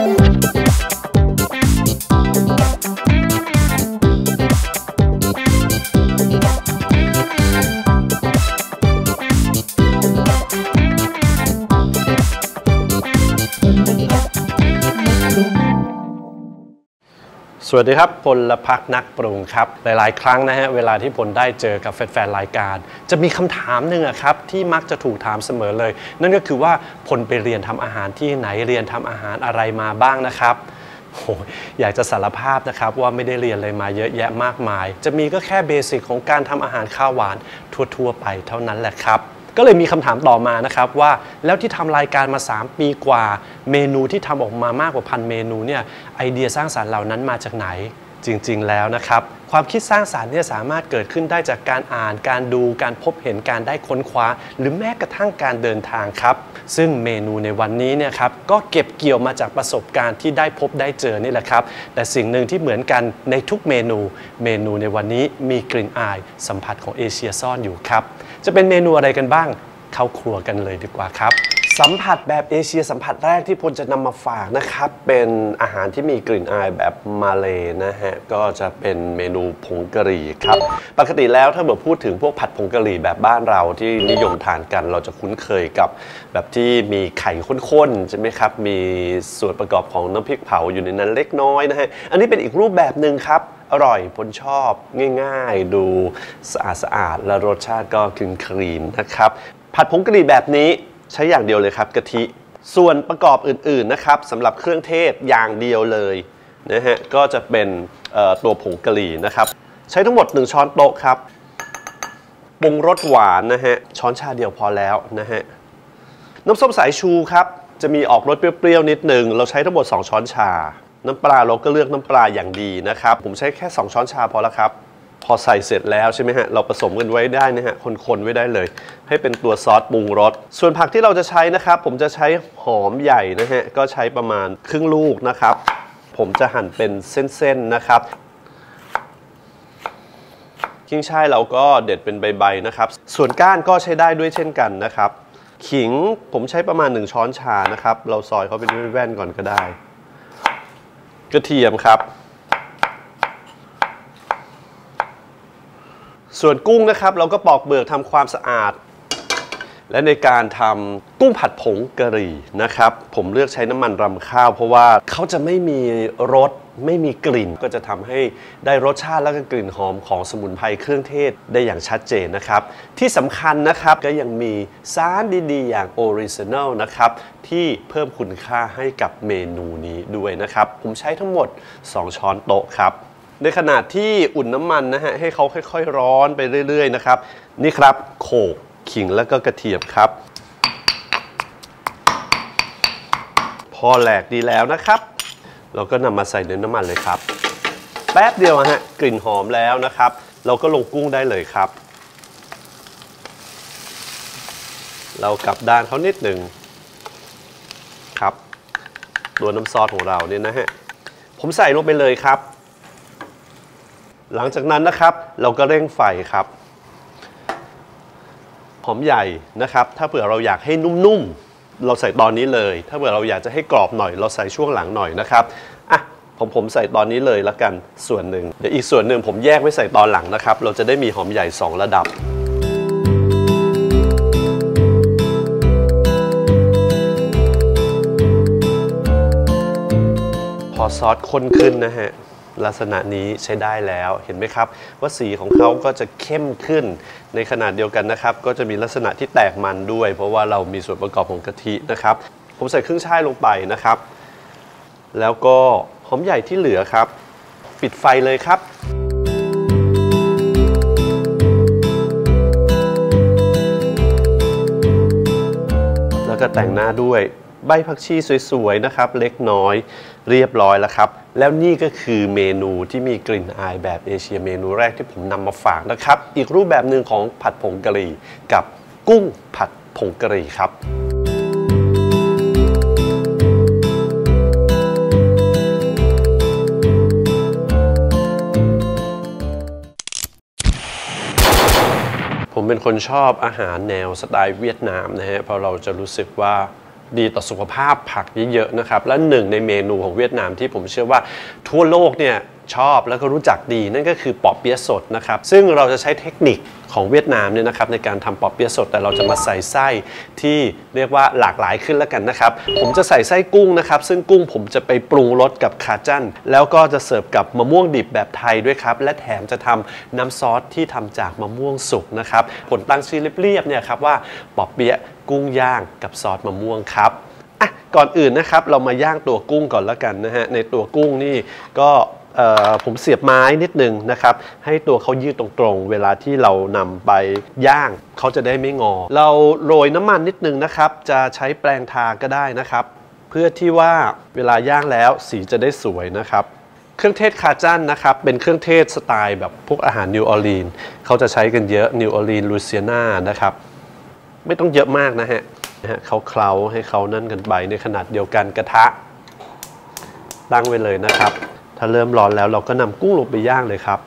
Thank you. สวัสดีครับพลพักนักปรุงครับ หลาย ๆ ครั้งนะฮะเวลาที่พลได้เจอกับแฟน ๆ รายการ จะมีคำถามหนึ่งอะครับที่มักจะถูกถามเสมอเลย นั่นก็คือว่าพลไปเรียนทำอาหารที่ไหนเรียนทำอาหารอะไรมาบ้างนะครับโอ้ยอยากจะสารภาพนะครับว่าไม่ได้เรียนอะไรมาเยอะแยะมากมาย จะมีก็แค่เบสิกของการทำอาหารข้าวหวานทั่ว ๆ ไปเท่านั้นแหละครับ ก็เลยมีคำถามต่อมานะครับว่าแล้วที่ทำรายการมา 3 ปีกว่า เมนูที่ทำออกมามากกว่าพันเมนูเนี่ยไอเดียสร้างสารรค์เหล่านั้นมาจากไหน จริงๆแล้วนะครับ ความคิดสร้างสารรค์เนี่ยสามารถเกิดขึ้นได้จากการอ่านการดูการพบเห็นการได้ค้นคว้า หรือแม้กระทั่งการเดินทางครับ ซึ่งเมนูในวันนี้เนี่ยครับก็เก็บเกี่ยวมาจากประสบการณ์ที่ได้พบได้เจอนี่แหละครับ แต่สิ่งหนึ่งที่เหมือนกันในทุกเมนู เมนูในวันนี้มีกลิ่นอาย สัมผัสของเอเชียซ่อนอยู่ครับจะเป็นเมนูอะไรกันบ้างเข้าครัวกันเลยดีกว่าครับ สัมผัสแบบเอเชียสัมผัสแรกที่พลจะนำมาฝากนะครับ เป็นอาหารที่มีกลิ่นอายแบบมาเลยนะฮะ ก็จะเป็นเมนูผงกะหรี่ครับ ปกติแล้วถ้าเกิดพูดถึงพวกผัดผงกะหรี่แบบบ้านเราที่นิยมทานกัน เราจะคุ้นเคยกับแบบที่มีไข่ข้นๆใช่ไหมครับ มีส่วนประกอบของน้ำพริกเผาอยู่ในนั้นเล็กน้อยนะฮะ อันนี้เป็นอีกรูปแบบหนึ่งครับอร่อยพลชอบง่ายๆ ดูสะอาดสะอาดและรสชาติก็คลึงครีมนะครับ ผัดผงกะหรี่แบบนี้ ใช้อย่างเดียวเลยครับกะทิ ส่วนประกอบอื่นๆนะครับสำหรับเครื่องเทศอย่างเดียวเลยนะฮะก็จะเป็นตัวผงกะหรี่นะครับ ใช้ทั้งหมด 1 ช้อนโต๊ะครับปรุงรสหวานนะฮะช้อนชาเดียวพอแล้วนะฮะน้ำส้มสายชูครับจะมีออกรสเปรี้ยวๆนิดหนึ่งเราใช้ทั้งหมด 2 ช้อนชา น้ำปลาเราก็เลือกน้ำปลาอย่างดีนะครับ ผมใช้แค่ 2 ช้อนชาพอแล้วครับ อใส่เสร็จแล้วใช่ไหมฮะ เราผสมกันไว้ได้นะฮะ คนๆไว้ได้เลย ให้เป็นตัวซอสปรุงรส ส่วนผักที่เราจะใช้นะครับ ผมจะใช้หอมใหญ่นะฮะ ก็ใช้ประมาณครึ่งลูกนะครับ ผมจะหั่นเป็นเส้นๆนะครับขิงช่ายเราก็เด็ดเป็นใบๆนะครับ ส่วนก้านก็ใช้ได้ด้วยเช่นกันนะครับ ขิงผมใช้ประมาณ 1 ช้อนชานะครับ เราซอยเขาเป็นแว่นๆก่อนก็ได้ กระเทียมครับ ส่วนกุ้งนะครับ เราก็ปอกเปลือกทำความสะอาด และในการทำกุ้งผัดผงกะหรี่นะครับ ผมเลือกใช้น้ำมันรำข้าว เพราะว่าเขาจะไม่มีรสไม่มีกลิ่นก็จะทำให้ได้รสชาติและก็กลิ่นหอมของสมุนไพรเครื่องเทศได้อย่างชัดเจนนะครับ ที่สำคัญนะครับก็ยังมีสารดีๆ อย่างออริจินัลนะครับที่เพิ่มคุณค่าให้กับเมนูนี้ด้วยนะครับ ผมใช้ทั้งหมด 2 ช้อนโต๊ะครับ ในขณะที่อุ่นน้ำมันนะฮะให้เขาค่อยๆร้อนไปเรื่อย ๆ นะครับ นี่ครับโขลกขิงแล้วก็กระเทียมครับ พอแหลกดีแล้วนะครับ เราก็นำมาใส่ในน้ำมันเลยครับ แป๊บเดียวฮะกลิ่นหอมแล้วนะครับ เราก็ลงกุ้งได้เลยครับ เรากลับด้านเขานิดหนึ่งครับตัวน้ำซอสของเราเนี่ยนะฮะผมใส่ลงไปเลยครับ หลังจากนั้นนะครับ เราก็เร่งไฟครับ หอมใหญ่นะครับ ถ้าเผื่อเราอยากให้นุ่มๆ เราใส่ตอนนี้เลย ถ้าเผื่อเราอยากจะให้กรอบหน่อย เราใส่ช่วงหลังหน่อยนะครับอะผมผมใส่ตอนนี้เลยละกันส่วนหนึ่งเดี๋ยวอีกส่วนหนึ่งผมแยกไว้ใส่ตอนหลังนะครับ เราจะได้มีหอมใหญ่ 2 ระดับพอซอสข้นขึ้นนะฮะ ลักษณะนี้ใช้ได้แล้วเห็นไหมครับ ว่าสีของเขาก็จะเข้มขึ้นในขนาดเดียวกันนะครับ ก็จะมีลักษณะที่แตกมันด้วย เพราะว่าเรามีส่วนประกอบของกะทินะครับ ผมใส่ครึ่งช่ายลงไปนะครับ แล้วก็หอมใหญ่ที่เหลือครับ ปิดไฟเลยครับแล้วก็แต่งหน้าด้วยใบผักชีสวยๆนะครับ เล็กน้อยเรียบร้อยแล้วครับ แล้วนี่ก็คือเมนูที่มีกลิ่นอายแบบเอเชียเมนูแรกที่ผมนำมาฝากนะครับ อีกรูปแบบหนึ่งของผัดผงกะหรี่กับกุ้งผัดผงกะหรี่ครับผมเป็นคนชอบอาหารแนวสไตล์เวียดนามนะฮะเพราะเราจะรู้สึกว่า ดีต่อสุขภาพผักเยอะๆนะครับ และหนึ่งในเมนูของเวียดนามที่ผมเชื่อว่าทั่วโลกเนี่ยชอบแล้วก็รู้จักดีนั่นก็คือปอเปี๊ยะสดนะครับซึ่งเราจะใช้เทคนิคของเวียดนามเนี่ยนะครับในการทำปอเปี๊ยะสด แต่เราจะมาใส่ไส้ที่เรียกว่าหลากหลายขึ้นแล้วกันนะครับ ผมจะใส่ไส้กุ้งนะครับ ซึ่งกุ้งผมจะไปปรุงรสกับคาจั่นแล้วก็จะเสิร์ฟกับมะม่วงดิบแบบไทยด้วยครับ และแถมจะทำน้ำซอสที่ทำจากมะม่วงสุกนะครับผลตั้งชื่อเรียบๆเนี่ยครับว่าปอเปี๊ยะ กุ้งย่างกับซอสมะม่วงครับอะก่อนอื่นนะครับเรามาย่างตัวกุ้งก่อนแล้วกันนะฮะในตัวกุ้งนี่ก็ผมเสียบไม้นิดนึงนะครับ ให้ตัวเขายืดตรงๆ เวลาที่เรานำไปย่างเขาจะได้ไม่งอ เราโรยน้ำมันนิดนึงนะครับ จะใช้แปรงทาก็ได้นะครับ เพื่อที่ว่าเวลาย่างแล้วสีจะได้สวยนะครับ เครื่องเทศคาจันนะครับ เป็นเครื่องเทศสไตล์แบบพวกอาหารนิวออร์ลีนเขาจะใช้กันเยอะนิวออร์ลีนลูเซียนานะครับ ไม่ต้องเยอะมากนะฮะนะฮะเขาเคล้าให้เขานั่นกันไปในขนาดเดียวกันกระทะตั้งไว้เลยนะครับ ถ้าเริ่มร้อนแล้วเราก็นำกุ้งลงไปย่างเลยครับ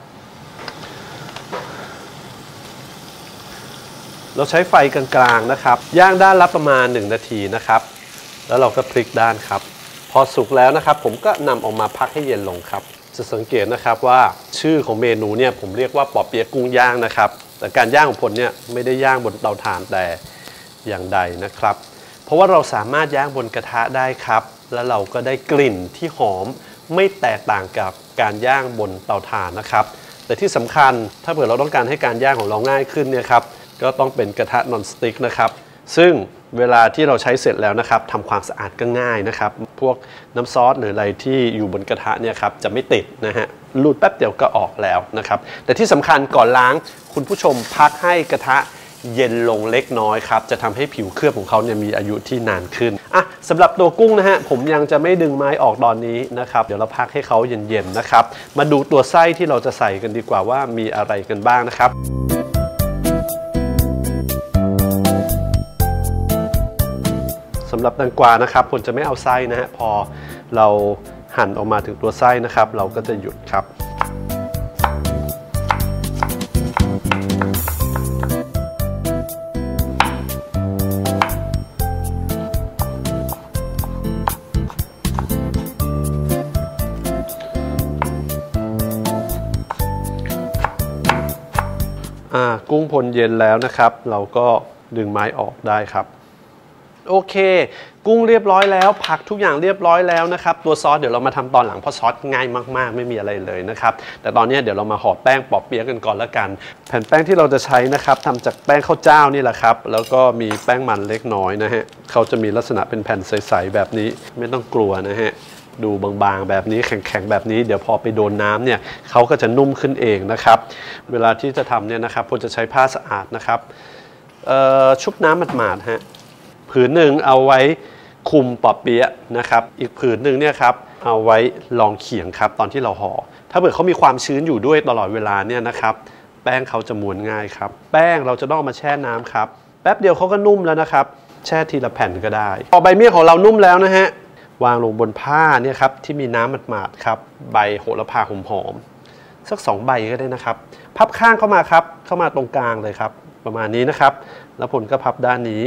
เราใช้ไฟกลางๆนะครับ ย่างด้านละประมาณ 1 นาทีนะครับ แล้วเราก็พลิกด้านครับ พอสุกแล้วนะครับ ผมก็นำออกมาพักให้เย็นลงครับ จะสังเกตนะครับว่าชื่อของเมนูเนี่ยผมเรียกว่าปอเปี๊ยะกุ้งย่างนะครับ แต่การย่างของผมเนี่ยไม่ได้ย่างบนเตาถ่านแต่อย่างใดนะครับ เพราะว่าเราสามารถย่างบนกระทะได้ครับ แล้วเราก็ได้กลิ่นที่หอมไม่แตกต่างกับการย่างบนเตาถ่านนะครับ แต่ที่สำคัญถ้าเผื่อเราต้องการให้การย่างของเราง่ายขึ้นเนี่ยครับก็ต้องเป็นกระทะนอนสติ๊กนะครับ ซึ่งเวลาที่เราใช้เสร็จแล้วนะครับทำความสะอาดก็ง่ายนะครับ พวกน้ำซอสหรืออะไรที่อยู่บนกระทะเนี่ยครับจะไม่ติดนะฮะลุดแป๊บเดียวก็ออกแล้วนะครับ แต่ที่สำคัญก่อนล้างคุณผู้ชมพักให้กระทะเย็นลงเล็กน้อยครับ จะทำให้ผิวเคลือบของเขาเนี่ยมีอายุที่นานขึ้นอะสำหรับตัวกุ้งนะฮะ ผมยังจะไม่ดึงไม้ออกตอนนี้นะครับ เดี๋ยวเราพักให้เขาเย็นๆนะครับ มาดูตัวไส้ที่เราจะใส่กันดีกว่าว่ามีอะไรกันบ้างนะครับำหรับแตงกวานะครับผมจะไม่เอาไส้นะฮะพอเราหั่นออกมาถึงตัวไส้นะครับ เราก็จะหยุดครับกุ้งพลเย็นแล้วนะครับ เราก็ดึงไม้ออกได้ครับ โอเค กุ้งเรียบร้อยแล้ว ผักทุกอย่างเรียบร้อยแล้วนะครับ ตัวซอสเดี๋ยวเรามาทำตอนหลังเพราะซอสง่ายมากๆ ไม่มีอะไรเลยนะครับ แต่ตอนนี้เดี๋ยวเรามาห่อแป้งปอบเปี๊ยะกันก่อนแล้วกัน แผ่นแป้งที่เราจะใช้นะครับทำจากแป้งข้าวเจ้านี่แหละครับ แล้วก็มีแป้งมันเล็กน้อยนะฮะเขาจะมีลักษณะเป็นแผ่นใสๆแบบนี้ไม่ต้องกลัวนะฮะดูบางๆ แบบนี้แข็งๆ แบบนี้เดี๋ยวพอไปโดนน้ำเนี่ยเขาก็จะนุ่มขึ้นเองนะครับ เวลาที่จะทำเนี่ยนะครับผมจะใช้ผ้าสะอาดนะครับชุบน้ำหมาดๆฮะ ผืนหนึ่งเอาไว้คุมปอบเปี๊ยะนะครับ อีกผืนหนึ่งเนี่ยครับเอาไว้ลองเขียงครับตอนที่เราห่อถ้าเกิดเขามีความชื้นอยู่ด้วยตลอดเวลาเนี่ยนะครับ แป้งเขาจะม้วนง่ายครับ แป้งเราจะต้องมาแช่น้ำครับ แป๊บเดียวเขาก็นุ่มแล้วนะครับ แช่ทีละแผ่นก็ได้ พอใบเมี่ยงของเรานุ่มแล้วนะฮะวางลงบนผ้าเนี่ยครับที่มีน้ำหมาดๆครับ ใบโหระพาหอมๆสักสองใบก็ได้นะครับ พับข้างเข้ามาครับเข้ามาตรงกลางเลยครับ ประมาณนี้นะครับ แล้วผลก็พับด้านนี้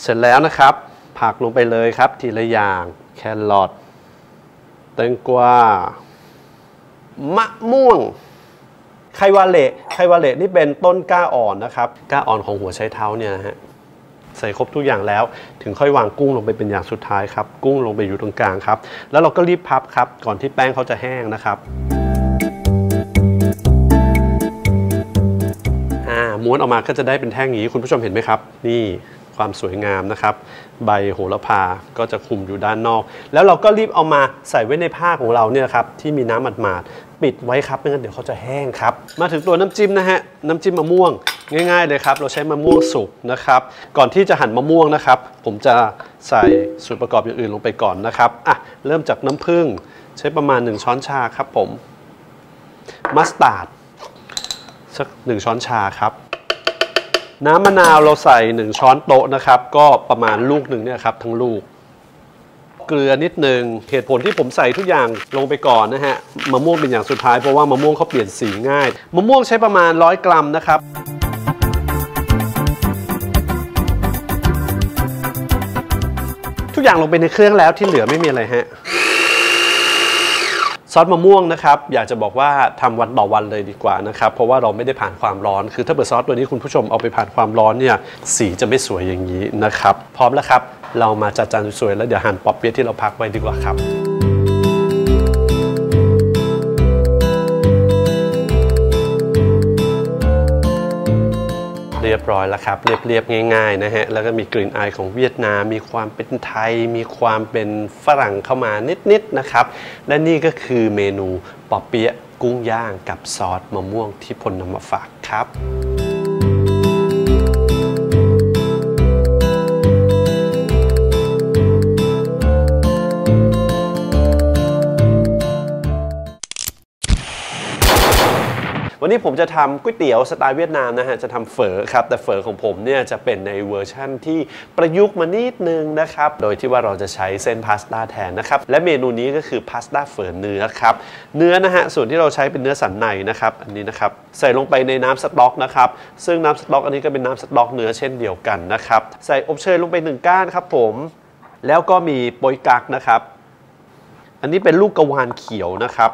เสร็จแล้วนะครับ ผักลงไปเลยครับ ทีละอย่างแครอทแตงกวามะม่วง ไควาเละไควาเละนี่เป็นต้นก้าอ่อนนะครับก้าอ่อนของหัวไชเท้าเนี่ยนะฮะใส่ครบทุกอย่างแล้ว ถึงค่อยวางกุ้งลงไปเป็นอย่างสุดท้ายครับ กุ้งลงไปอยู่ตรงกลางครับ แล้วเราก็รีบพับครับ ก่อนที่แป้งเขาจะแห้งนะครับม้วนออกมาก็จะได้เป็นแท่งอย่างนี้คุณผู้ชมเห็นไหมครับ นี่ ความสวยงามนะครับ ใบโหระพาก็จะคุมอยู่ด้านนอก แล้วเราก็รีบเอามาใส่ไว้ในผ้าของเราเนี่ยครับที่มีน้ำหมาดๆปิดไว้ครับไม่งั้นเดี๋ยวเขาจะแห้งครับ มาถึงตัวน้ำจิ้มนะฮะน้ำจิ้มมะม่วงง่ายๆเลยครับ เราใช้มะม่วงสุกนะครับ ก่อนที่จะหั่นมะม่วงนะครับ ผมจะใส่ส่วนประกอบอย่างอื่นลงไปก่อนนะครับอะเริ่มจากน้ำผึ้งใช้ประมาณ 1 ช้อนชาครับผมมัสตาร์ดสัก1ช้อนชาครับ น้ำมะนาวเราใส่ 1 ช้อนโต๊ะนะครับ ก็ประมาณลูกหนึ่งเนี่ยครับทั้งลูก เกลือนิดหนึ่งเหตุผลที่ผมใส่ทุกอย่างลงไปก่อนนะฮะมะม่วงเป็นอย่างสุดท้ายเพราะว่ามะม่วงเขาเปลี่ยนสีง่ายมะม่วงใช้ประมาณ 100 กรัมนะครับทุกอย่างลงไปในเครื่องแล้วที่เหลือไม่มีอะไรฮะ ซอสมะม่วงนะครับอยากจะบอกว่าทำวันต่อวันเลยดีกว่านะครับเพราะว่าเราไม่ได้ผ่านความร้อน คือถ้าเปิดซอสตัวนี้คุณผู้ชมเอาไปผ่านความร้อนเนี่ยสีจะไม่สวยอย่างนี้นะครับ พร้อมแล้วครับ เรามาจัดจานสวยๆแล้วเดี๋ยวหั่นป๊อปเปี๊ยะที่เราพักไว้ดีกว่าครับ รียบร้อยแล้วครับ เรียบๆง่ายๆนะฮะ แล้วก็มีกลิ่นอายของเวียดนาม มีความเป็นไทย มีความเป็นฝรั่งเข้ามานิดๆนะครับ และนี่ก็คือเมนูปอเปี๊ยะกุ้งย่างกับซอสมะม่วงที่พลนำมาฝากครับ วันนี้ผมจะทำก๋วยเตี๋ยวสไตล์เวียดนามนะฮะ จะทำเฝอครับ แต่เฝอของผมเนี่ยจะเป็นในเวอร์ชั่นที่ประยุกต์มานิดนึงนะครับ โดยที่ว่าเราจะใช้เส้นพาสต้าแทนนะครับ และเมนูนี้ก็คือพาสต้าเฝอเนื้อครับ เนื้อนะฮะ ส่วนที่เราใช้เป็นเนื้อสันในนะครับ อันนี้นะครับ ใส่ลงไปในน้ำสต๊อกนะครับ ซึ่งน้ำสต๊อกอันนี้ก็เป็นน้ำสต๊อกเนื้อเช่นเดียวกันนะครับ ใส่อบเชยลงไปหนึ่งก้านครับผม แล้วก็มีโปยกักนะครับ อันนี้เป็นลูกกระวานเขียวนะครับ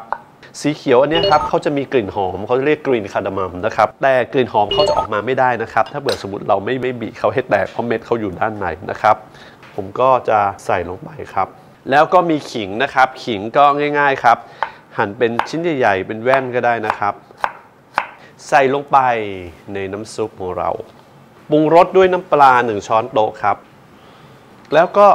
สีเขียวอันนี้ครับเขาจะมีกลิ่นหอมเขาเรียกกลิ่นคาร์ดามัมนะครับแต่กลิ่นหอมเขาจะออกมาไม่ได้นะครับ ถ้าเกิดสมมติเราไม่ไม่บีบเขาให้แตกเพราะเม็ดเขาอยู่ด้านในนะครับ ผมก็จะใส่ลงไปครับ แล้วก็มีขิงนะครับ ขิงก็ง่าย ๆครับ หั่นเป็นชิ้นใหญ่ๆ เป็นแว่นก็ได้นะครับ ใส่ลงไปในน้ำซุปของเราปรุงรสด้วยน้ำปลา 1 ช้อนโต๊ะครับ แล้วก็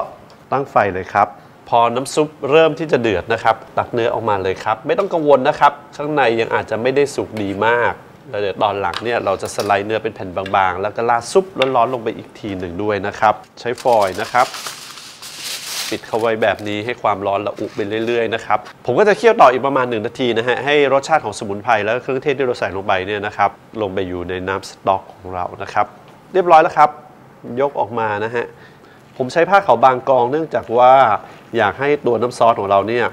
ตั้งไฟเลยครับ พอน้ำซุปเริ่มที่จะเดือดนะครับ ตักเนื้อออกมาเลยครับ ไม่ต้องกังวลนะครับ ข้างในยังอาจจะไม่ได้สุกดีมากแล้วเดี๋ยวตอนหลังเนี่ยเราจะสไลด์เนื้อเป็นแผ่นบางๆ แล้วก็ราดซุปร้อนๆลงไปอีกทีหนึ่งด้วยนะครับ ใช้ฟอยล์นะครับ ปิดเข้าไว้แบบนี้ให้ความร้อนระอุไปเรื่อยๆนะครับ ผมก็จะเคี่ยวต่ออีกประมาณ 1 นาทีนะฮะให้รสชาติของสมุนไพรแล้วเครื่องเทศที่เราใส่ลงไปเนี่ยนะครับลงไปอยู่ในน้ำสต๊อกของเรานะครับ เรียบร้อยแล้วครับ ยกออกมานะฮะ ผมใช้ผ้าขาวบางกองเนื่องจากว่าอยากให้ตัวน้ำซอสของเราเนี่ย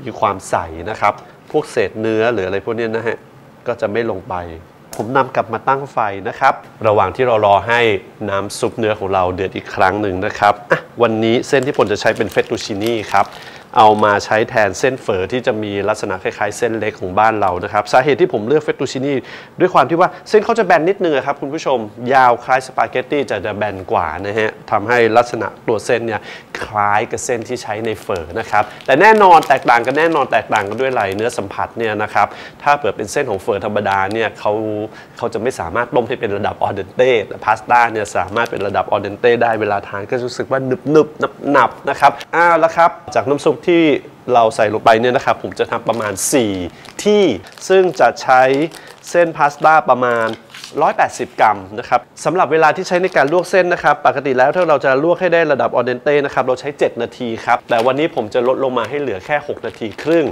มีความใสนะครับ พวกเศษเนื้อหรืออะไรพวกนี้นะฮะก็จะไม่ลงไป ผมนำกลับมาตั้งไฟนะครับ ระหว่างที่เรารอให้น้ำซุปเนื้อของเราเดือดอีกครั้งหนึ่งนะครับวันนี้เส้นที่ผมจะใช้เป็นเฟตตูชินี่ครับ เอามาใช้แทนเส้นเฝอที่จะมีลักษณะคล้ายๆ เส้นเล็กของบ้านเรานะครับสาเหตุที่ผมเลือกเฟตตูชินี่ด้วยความที่ว่าเส้นเขาจะแบนนิดนึงครับคุณผู้ชมยาวคล้ายสปาเกตตี้จะจะแบนกว่านะฮะทำให้ลักษณะตัวเส้นเนี่ยคล้ายกับเส้นที่ใช้ในเฝอนะครับแต่แน่นอนแตกต่างกันแน่นอนแตกต่างกันด้วยอะไรเนื้อสัมผัสเนี่ยนะครับถ้าเปิดเป็นเส้นของเฝอธรรมดาเนี่ยเขาเขาจะไม่สามารถต้มให้เป็นระดับออเดนเต้แต่พาสต้าเนี่ยสามารถเป็นระดับออเดนเต้ได้เวลาทานก็รู้สึกว่าหนึบหนึบหนับหนับๆนะครับอ้าวแล้วครับจากน้ำซุปที่เราใส่ลงไปเนี่ยนะครับผมจะทำประมาณ 4 ที่ซึ่งจะใช้เส้นพาสต้าประมาณ 180 กรัมนะครับสำหรับเวลาที่ใช้ในการลวกเส้นนะครับ ปกติแล้วถ้าเราจะลวกให้ได้ระดับออเดนเต้นะครับเราใช้ 7 นาทีครับ แต่วันนี้ผมจะลดลงมาให้เหลือแค่ 6 นาทีครึ่ง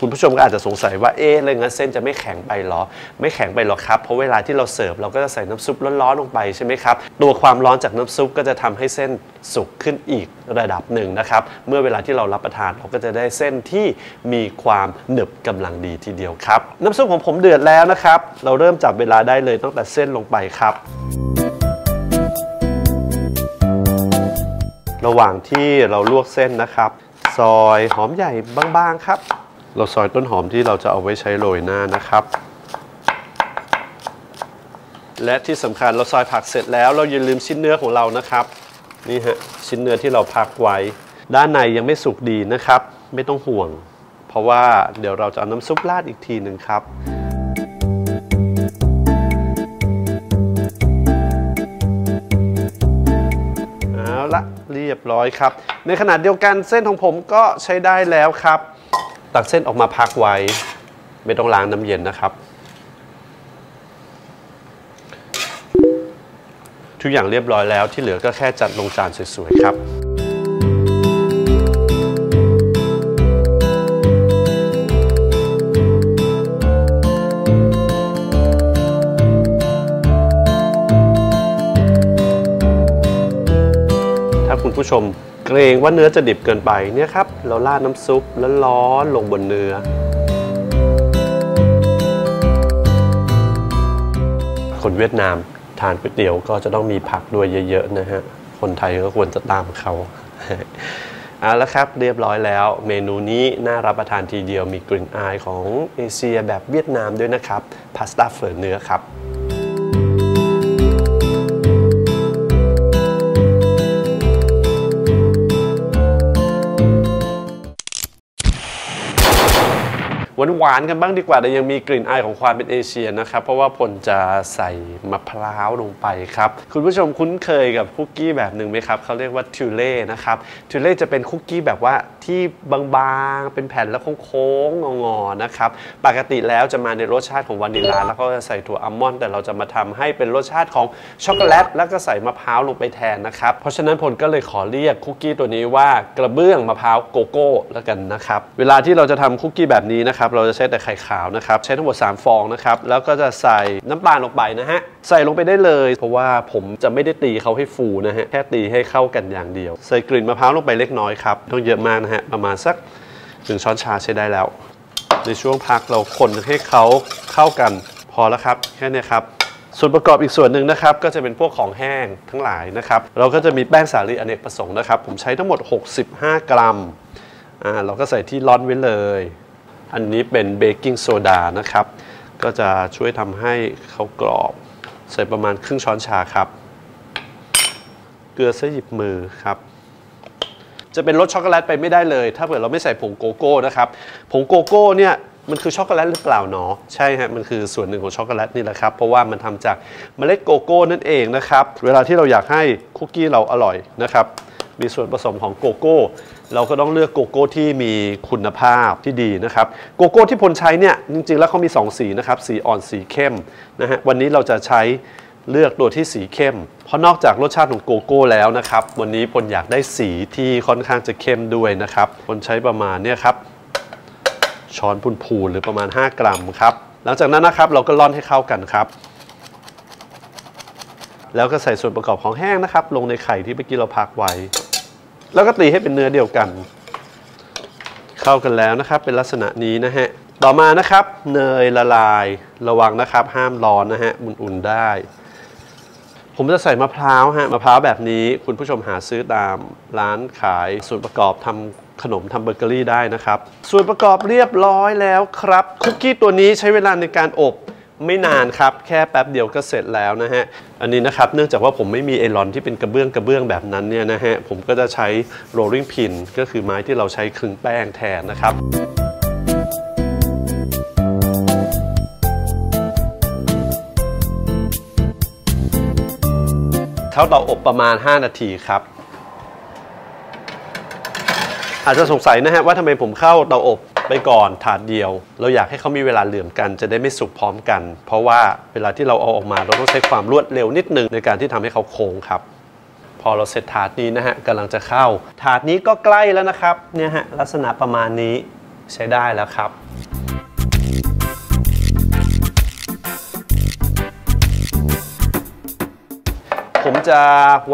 คุณผู้ชมก็อาจจะสงสัยว่าเอ๊ะอะไรงั้นเส้นจะไม่แข็งไปหรอ ไม่แข็งไปหรอครับ เพราะเวลาที่เราเสิร์ฟเราก็จะใส่น้ำซุปร้อนๆลงไปใช่ไหมครับตัวความร้อนจากน้ำซุปก็จะทำให้เส้นสุกขึ้นอีกระดับหนึ่งนะครับเมื่อเวลาที่เรารับประทานเราก็จะได้เส้นที่มีความหนึบกำลังดีทีเดียวครับน้ำซุปของผมเดือดแล้วนะครับเราเริ่มจับเวลาได้เลยตั้งแต่เส้นลงไปครับ ระหว่างที่เราลวกเส้นนะครับ ซอยหอมใหญ่บางๆครับ เราซอยต้นหอมที่เราจะเอาไว้ใช้โรยหน้านะครับและที่สำคัญเราซอยผักเสร็จแล้ว เราอย่าลืมชิ้นเนื้อของเรานะครับนี่ฮะชิ้นเนื้อที่เราพักไว้ ด้านในยังไม่สุกดีนะครับ ไม่ต้องห่วง เพราะว่าเดี๋ยวเราจะเอาน้ำซุปราดอีกทีหนึ่งครับ ละเรียบร้อยครับ ในขณะเดียวกันเส้นของผมก็ใช้ได้แล้วครับ ตักเส้นออกมาพักไว้ ไม่ต้องล้างน้ำเย็นนะครับ ทุกอย่างเรียบร้อยแล้วที่เหลือก็แค่จัดลงจานสวยๆครับ ผู้ชม เกรงว่าเนื้อจะดิบเกินไปเนี่ยครับ เราราดน้ำซุปแล้วร้อนลงบนเนื้อ คนเวียดนามทานก๋วยเตี๋ยวก็จะต้องมีผักด้วยเยอะๆนะฮะ คนไทยก็ควรจะตามเขาเอาละครับเรียบร้อยแล้ว เมนูนี้น่ารับประทานทีเดียวมีกลิ่นอายของเอเชียแบบเวียดนามด้วยนะครับพาสต้าเฝอเนื้อครับ หวานๆกันบ้างดีกว่าแต่ยังมีกลิ่นอายของความเป็นเอเชียนะครับ เพราะว่าพลจะใส่มะพร้าวลงไปครับ คุณผู้ชมคุ้นเคยกับคุกกี้แบบหนึ่งไหมครับเขาเรียกว่าทิวเล่นะครับทิวเล่จะเป็นคุกกี้แบบว่าที่บางๆ เป็นแผ่นแล้วโค้งๆงอๆนะครับปกติแล้วจะมาในรสชาติของวานิลลาแล้วก็จะใส่ถั่วอัลมอนด์แต่เราจะมาทำให้เป็นรสชาติของช็อกโกแลตแล้วก็ใส่มะพร้าวลงไปแทนนะครับเพราะฉะนั้นพลก็เลยขอเรียกคุกกี้ตัวนี้ว่ากระเบื้องมะพร้าวโกโก้แล้วกันนะครับเวลาที่เราจะทำคุกกี้แบบนี้นะครับเราจะใช้แต่ไข่ขาวนะครับ ใช้ทั้งหมด 3 ฟองนะครับ แล้วก็จะใส่น้ำตาลลงไปนะฮะ ใส่ลงไปได้เลย เพราะว่าผมจะไม่ได้ตีเขาให้ฟูนะฮะ แค่ตีให้เข้ากันอย่างเดียว ใส่กลิ่นมะพร้าวลงไปเล็กน้อยครับ ต้องเยอะมากนะฮะ ประมาณสักหนึ่งช้อนชาใช้ได้แล้ว ในช่วงพักเราคนให้เขาเข้ากันพอแล้วครับ แค่นี้ครับส่วนประกอบอีกส่วนหนึ่งนะครับก็จะเป็นพวกของแห้งทั้งหลายนะครับ เราก็จะมีแป้งสาลีอเนกประสงค์นะครับ ผมใช้ทั้งหมด 65 กรัมอ่าเราก็ใส่ที่ร้อนไว้เลย อันนี้เป็นเบกกิ้งโซดานะครับ ก็จะช่วยทำให้เขากรอบ ใส่ประมาณครึ่งช้อนชาครับ เกลือซะหยิบมือครับ จะเป็นรสช็อกโกแลตไปไม่ได้เลย ถ้าเกิดเราไม่ใส่ผงโกโก้นะครับ ผงโกโก้เนี่ยมันคือช็อกโกแลตหรือเปล่าหนอใช่ฮะมันคือส่วนหนึ่งของช็อกโกแลตนี่แหละครับ เพราะว่ามันทำจากเมล็ดโกโก้นั่นเองนะครับ เวลาที่เราอยากให้คุกกี้เราอร่อยนะครับ มีส่วนผสมของโกโก้ เราก็ต้องเลือกโกโก้ที่มีคุณภาพที่ดีนะครับ โกโก้ที่พลใช้เนี่ยจริงๆ แล้วเขามี 2 สีนะครับ สีอ่อนสีเข้มนะฮะวันนี้เราจะใช้เลือกตัวที่สีเข้ม เพราะนอกจากรสชาติของโกโก้แล้วนะครับ วันนี้พลอยากได้สีที่ค่อนข้างจะเข้มด้วยนะครับพลใช้ประมาณเนี่ยครับช้อนพูนๆหรือประมาณ 5 กรัมครับหลังจากนั้นนะครับเราก็ร่อนให้เข้ากันครับ แล้วก็ใส่ส่วนประกอบของแห้งนะครับ ลงในไข่ที่เมื่อกี้เราพักไว้ แล้วก็ตีให้เป็นเนื้อเดียวกัน เข้ากันแล้วนะครับ เป็นลักษณะนี้นะฮะ ต่อมานะครับเนยละลายระวังนะครับ ห้ามร้อนนะฮะอุ่นๆได้ ผมจะใส่มะพร้าวฮะมะพร้าวแบบนี้คุณผู้ชมหาซื้อตามร้านขายส่วนประกอบทำขนมทำเบเกอรี่ได้นะครับ ส่วนประกอบเรียบร้อยแล้วครับ คุกกี้ตัวนี้ใช้เวลาในการอบ ไม่นานครับ แค่แป๊บเดียวก็เสร็จแล้วนะฮะ อันนี้นะครับ เนื่องจากว่าผมไม่มีไอรอนที่เป็นกระเบื้องกระเบื้องแบบนั้นเนี่ยนะฮะ ผมก็จะใช้ rolling pin ก็คือไม้ที่เราใช้คลึงแป้งแทนนะครับเข้าเตาอบประมาณ 5 นาทีครับ อาจจะสงสัยนะฮะว่าทำไมผมเข้าเตาอบ ไปก่อนถาดเดียว เราอยากให้เขามีเวลาเหลื่อมกัน จะได้ไม่สุกพร้อมกัน เพราะว่าเวลาที่เราเอาออกมาเราต้องใช้ความรวดเร็วนิดนึงในการที่ทำให้เขาโค้งครับ พอเราเสร็จถาดนี้นะฮะกำลังจะเข้า ถาดนี้ก็ใกล้แล้วนะครับเนี่ยฮะลักษณะประมาณนี้ใช้ได้แล้วครับผมจะ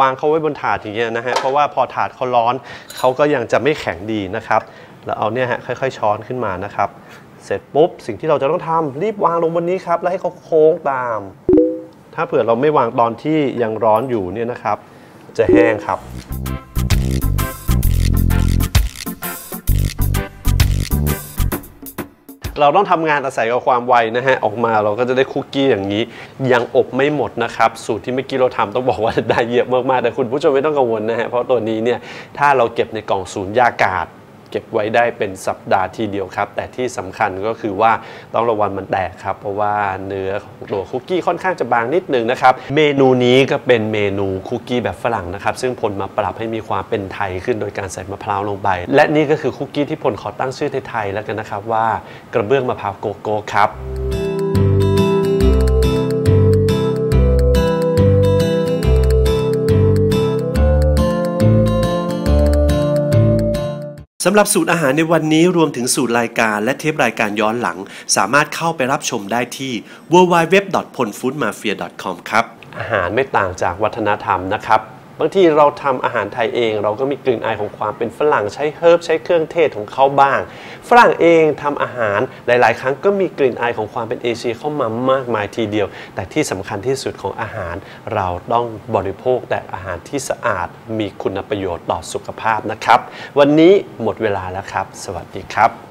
วางเขาไว้บนถาดอย่างเงี้ยนะฮะ เพราะว่าพอถาดเขาร้อนเขาก็ยังจะไม่แข็งดีนะครับ แล้วเอาเนี่ยฮะค่อยๆช้อนขึ้นมานะครับ เสร็จปุ๊บสิ่งที่เราจะต้องทำรีบวางลงบนนี้ครับแล้วให้เขาโค้งตาม ถ้าเผื่อเราไม่วางตอนที่ยังร้อนอยู่เนี่ยนะครับ จะแห้งครับเราต้องทำงานอาศัยกับความไวนะฮะ ออกมาเราก็จะได้คุกกี้อย่างนี้ ยังอบไม่หมดนะครับ สูตรที่เมื่อกี้เราทำต้องบอกว่าได้เยอะมากๆ แต่คุณผู้ชมไม่ต้องกังวลนะฮะ เพราะตัวนี้เนี่ย ถ้าเราเก็บในกล่องสูญญากาศ เก็บไว้ได้เป็นสัปดาห์ทีเดียวครับ แต่ที่สำคัญก็คือว่าต้องระวังมันแตกครับ เพราะว่าเนื้อของตัวคุกกี้ค่อนข้างจะบางนิดนึงนะครับ เมนูนี้ก็เป็นเมนูคุกกี้แบบฝรั่งนะครับ ซึ่งพลมาปรับให้มีความเป็นไทยขึ้นโดยการใส่มะพร้าวลงไป และนี่ก็คือคุกกี้ที่พลขอตั้งชื่อไทยๆแล้วกันนะครับว่ากระเบื้องมะพร้าวโกโก้ครับำหรับสูตรอาหารในวันนี้รวมถึงสูตรรายการและเทปรายการย้อนหลัง สามารถเข้าไปรับชมได้ที่ www.ponfoodmafia.com ครับ อาหารไม่ต่างจากวัฒนธรรมนะครับ บางทีเราทำอาหารไทยเอง เราก็มีกลิ่นอายของความเป็นฝรั่งใช้เฮิร์บใช้เครื่องเทศของเขาบ้าง ฝรั่งเองทำอาหารหลาย ๆ ครั้งก็มีกลิ่นอายของความเป็นเอเชียเข้ามามากมายทีเดียว แต่ที่สำคัญที่สุดของอาหาร เราต้องบริโภคแต่อาหารที่สะอาดมีคุณประโยชน์ต่อสุขภาพนะครับ วันนี้หมดเวลาแล้วครับ สวัสดีครับ